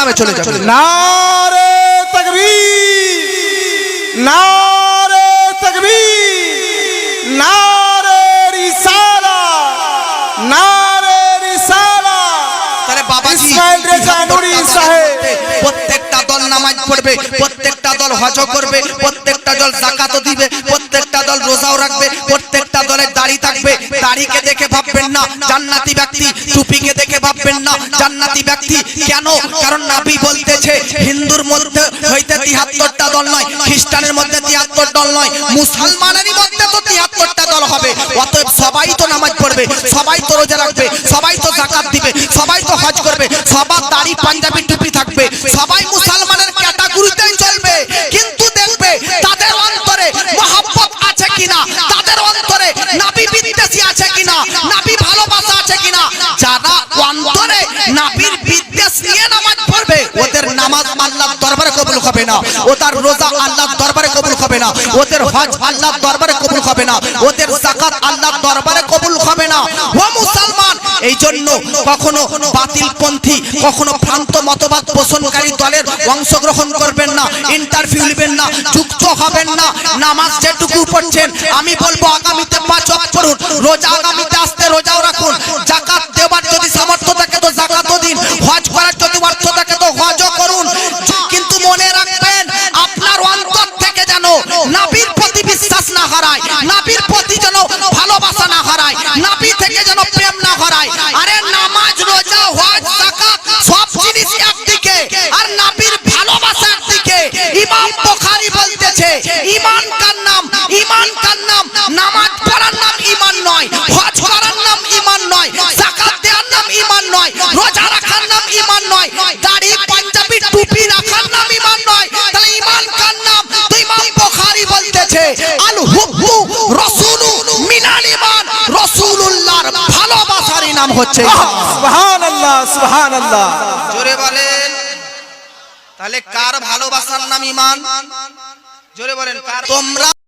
নামে চলে যাবে। নারে তকবীর নারে তকবীর নারে রিসালা নারে রিসালা। তাহলে বাবাজি ইসমাইল রেজা নুরি সাহেব। প্রত্যেকটা দল নামাজ পড়বে প্রত্যেকটা দল হজ করবে প্রত্যেকটা দল জাকাত দিবে প্রত্যেকটা দল রোজাও রাখবে প্রত্যেকটা দলের দাড়ি থাকবে ভাববেন না। জান্নাতি ব্যক্তি টুপিকে দেখে ভাববেন না। জান্নাতি ব্যক্তি কেন? কারণ নাবি বলতেছে, হিন্দুর মধ্যে হইতে তিয়াত্তরটা দল নয়, খ্রিস্টানের মধ্যে তিয়াত্তর দল নয়, মুসলমানেরই মধ্যে তো তিয়াত্তরটা দল হবে। অতএব সবাই তো নামাজ পড়বে, সবাই তো রোজা রাখবে, সবাই তো জাকাত দিবে, সবাই তো হজ করবে, সবার দাড়ি পাঞ্জাবি টুপি থাকবে, সবাই মুসলমানের কিনা? ভালোবাসা আছে কিনা? যারা অন্তরে বিদ্বেষ নিয়ে নামাজ পড়বে, ওদের নামাজ দরবারে কবুল হবে না। রোজা দরবারে কবুল হবে না। ওদের হজ দরবারে কবুল হবে না। ওদের দরবারে কবুল হবে না। ও মুসলমান এই জন্য কখনো বাতিল পন্থী কখনো ভ্রান্ত মতবাদ পোষণকারী দলের অংশগ্রহণ করবেন না ইন্টারভিউ নেবেন না, যুক্ত হবেন না। নামাজ যেটুকু পড়ছেন, আমি বলব আগামীতে পাঁচ পড়ুন। রোজা আগামীতে আসতে রোজাও রাখুন। জাকাত দেবার যদি সামর্থ্য থাকে তো জাকাতও দিন। হজ করার যদি অর্থ থাকে তো হজও করুন। কিন্তু মনে রাখবেন, আপনার অন্তর থেকে যেন নাবির প্রতি বিশ্বাস না হারায়, নাবির প্রতি যেন ভালোবাসা না হারায়, নাবি থেকে যেন প্রেম না নয়। দাড়ি পাঞ্জাবি টুপি রাখার নাম ঈমান নয়। তাহলে ঈমান কার নাম? তো ইমাম বুখারী বলতেছে আল হুব্বু রাসূলু মিনাল ঈমান। রাসূলুল্লাহর ভালোবাসারই নাম হচ্ছে ঈমান। সুবহানাল্লাহ সুবহানাল্লাহ। জোরে বলেন তাহলে কার ভালোবাসার নাম ঈমান জোরে বলেন কার তোমরা